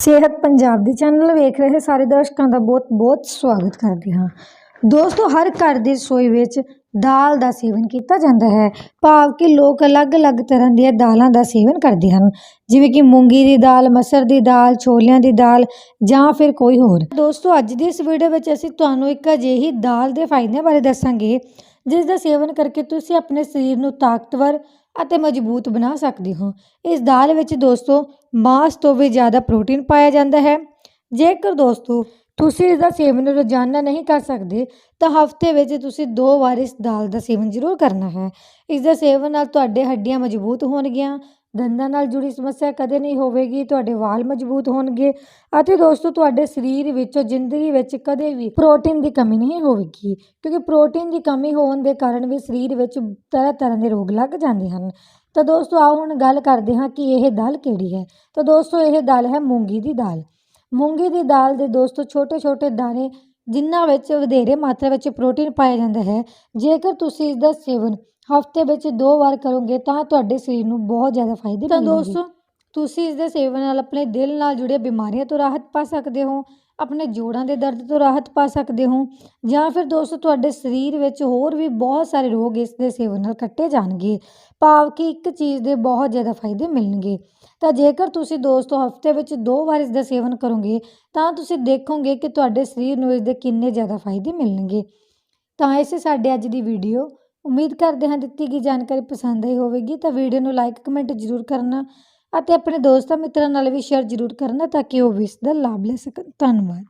ਸਿਹਤ ਪੰਜਾਬ ਦੇ ਚੈਨਲ ਵੇਖ ਰਹੇ ਸਾਰੇ ਦਰਸ਼ਕਾਂ ਦਾ ਬਹੁਤ-ਬਹੁਤ ਸਵਾਗਤ ਕਰਦੇ ਹਾਂ। ਦੋਸਤੋ, ਹਰ ਘਰ ਦੀ ਰਸੋਈ ਵਿੱਚ ਦਾਲ ਦਾ ਸੇਵਨ ਕੀਤਾ ਜਾਂਦਾ ਹੈ। ਭਾਵ ਕਿ ਲੋਕ ਅਲੱਗ-ਅਲੱਗ ਤਰ੍ਹਾਂ ਦੀਆਂ ਦਾਲਾਂ ਦਾ ਸੇਵਨ ਕਰਦੇ ਹਨ। ਜਿਵੇਂ ਕਿ ਮੂੰਗੀ ਦੀ ਦਾਲ, ਮਸਰ ਦੀ ਦਾਲ, ਛੋਲਿਆਂ ਦੀ ਦਾਲ ਜਾਂ ਫਿਰ ਕੋਈ ਹੋਰ। ਦੋਸਤੋ, ਅੱਜ ਦੀ ਇਸ ਵੀਡੀਓ ਵਿੱਚ ਅਸੀਂ ਤੁਹਾਨੂੰ ਇੱਕ ਅਜਿਹੀ ਦਾਲ ਦੇ ਫਾਇਦਿਆਂ ਬਾਰੇ ਦੱਸਾਂਗੇ ਜਿਸ ਦਾ ਸੇਵਨ ਕਰਕੇ ਤੁਸੀਂ ਆਪਣੇ ਸਰੀਰ ਨੂੰ ਤਾਕਤਵਰ ਅਤੇ ਮਜ਼ਬੂਤ ਬਣਾ ਸਕਦੇ ਹੋ। ਇਸ ਦਾਲ ਵਿੱਚ ਦੋਸਤੋ, ਮਾਸ ਤੋਂ ਵੀ ਜ਼ਿਆਦਾ ਪ੍ਰੋਟੀਨ ਪਾਇਆ ਜਾਂਦਾ ਹੈ। ਜੇਕਰ ਦੋਸਤੋ, ਤੁਸੀਂ ਇਸ ਦਾ ਸੇਵਨ ਰੋਜ਼ਾਨਾ ਨਹੀਂ ਕਰ ਸਕਦੇ, ਤਾਂ ਹਫ਼ਤੇ ਵਿੱਚ ਤੁਸੀਂ ਦੋ ਵਾਰ ਇਸ ਦਾਲ ਦਾ ਸੇਵਨ ਜ਼ਰੂਰ ਕਰਨਾ ਹੈ। ਇਸ ਦੇ ਸੇਵਨ ਨਾਲ ਤੁਹਾਡੇ ਹੱਡੀਆਂ ਮਜ਼ਬੂਤ ਹੋਣਗੀਆਂ ਦੰਦਾਂ ਨਾਲ ਜੁੜੀ ਸਮੱਸਿਆ ਕਦੇ ਨਹੀਂ ਹੋਵੇਗੀ, ਤੁਹਾਡੇ ਵਾਲ ਮਜ਼ਬੂਤ ਹੋਣਗੇ ਅਤੇ ਦੋਸਤੋ, ਤੁਹਾਡੇ ਸਰੀਰ ਵਿੱਚੋਂ, ਜ਼ਿੰਦਗੀ ਵਿੱਚ ਕਦੇ ਵੀ ਪ੍ਰੋਟੀਨ ਦੀ ਕਮੀ ਨਹੀਂ ਹੋਵੇਗੀ, ਕਿਉਂਕਿ ਪ੍ਰੋਟੀਨ ਦੀ ਕਮੀ ਹੋਣ ਦੇ ਕਾਰਨ ਵੀ ਸਰੀਰ ਵਿੱਚ ਤਰ੍ਹਾਂ ਤਰ੍ਹਾਂ ਦੇ ਰੋਗ ਲੱਗ ਜਾਂਦੇ ਹਨ। ਤਾਂ ਦੋਸਤੋ, ਆਓ ਹੁਣ ਗੱਲ ਕਰਦੇ ਹਾਂ ਕਿ ਇਹ ਦਾਲ ਕਿਹੜੀ ਹੈ। ਤਾਂ ਦੋਸਤੋ, ਇਹ ਦਾਲ ਹੈ ਮੂੰਗੀ ਦੀ ਦਾਲ। ਮੂੰਗੀ ਦੀ ਦਾਲ ਦੇ ਦੋਸਤੋ ਛੋਟੇ ਛੋਟੇ ਦਾਣੇ ਜਿਨ੍ਹਾਂ ਵਿੱਚ ਵਧੇਰੇ ਮਾਤਰਾ ਵਿੱਚ ਪ੍ਰੋਟੀਨ ਪਾਇਆ ਜਾਂਦਾ ਹੈ। ਜੇਕਰ ਤੁਸੀਂ ਇਸ ਦਾ ਸੇਵਨ ਹਫ਼ਤੇ ਵਿੱਚ ਦੋ ਵਾਰ ਕਰੋਗੇ ਤਾਂ ਤੁਹਾਡੇ ਸਰੀਰ ਨੂੰ ਬਹੁਤ ਜ਼ਿਆਦਾ ਫਾਇਦੇ ਤਾਂ ਦੋਸਤੋ ਤੁਸੀਂ ਇਸ ਦੇ ਸੇਵਨ ਨਾਲ ਆਪਣੇ ਦਿਲ ਨਾਲ ਜੁੜੀਆਂ ਬਿਮਾਰੀਆਂ ਤੋਂ ਰਾਹਤ ਪਾ ਸਕਦੇ ਹੋ, ਆਪਣੇ ਜੋੜਾਂ ਦੇ ਦਰਦ ਤੋਂ ਰਾਹਤ ਪਾ ਸਕਦੇ ਹੋ, ਜਾਂ ਫਿਰ ਦੋਸਤੋ ਤੁਹਾਡੇ ਸਰੀਰ ਵਿੱਚ ਹੋਰ ਵੀ ਬਹੁਤ ਸਾਰੇ ਰੋਗ ਇਸ ਦੇ ਸੇਵਨ ਨਾਲ ਕੱਟੇ ਜਾਣਗੇ। ਭਾਵ ਕਿ ਇੱਕ ਚੀਜ਼ ਦੇ ਬਹੁਤ ਜ਼ਿਆਦਾ ਫਾਇਦੇ ਮਿਲਣਗੇ। ਤਾਂ ਜੇਕਰ ਤੁਸੀਂ ਦੋਸਤੋ ਹਫ਼ਤੇ ਵਿੱਚ ਦੋ ਵਾਰ ਇਸ ਦਾ ਸੇਵਨ ਕਰੋਗੇ, ਤਾਂ ਤੁਸੀਂ ਦੇਖੋਗੇ ਕਿ ਤੁਹਾਡੇ ਸਰੀਰ ਨੂੰ ਇਸ ਦੇ ਕਿੰਨੇ ਜ਼ਿਆਦਾ ਫਾਇਦੇ ਮਿਲਣਗੇ। ਤਾਂ ਇਹ ਸਾਡੇ ਅੱਜ ਦੀ ਵੀਡੀਓ। ਉਮੀਦ ਕਰਦੇ ਹਾਂ ਦਿੱਤੀ ਗਈ ਜਾਣਕਾਰੀ ਪਸੰਦ ਆਈ ਹੋਵੇਗੀ। ਤਾਂ ਵੀਡੀਓ ਨੂੰ ਲਾਈਕ ਕਮੈਂਟ ਜ਼ਰੂਰ ਕਰਨਾ। ਅਤੇ ਆਪਣੇ ਦੋਸਤਾਂ ਮਿੱਤਰਾਂ ਨਾਲ ਵੀ ਸ਼ੇਅਰ ਜ਼ਰੂਰ ਕਰਨਾ ਤਾਂ ਕਿ ਉਹ ਵੀ ਇਸ ਦਾ ਲਾਭ ਲੈ ਸਕਣ। ਧੰਨਵਾਦ।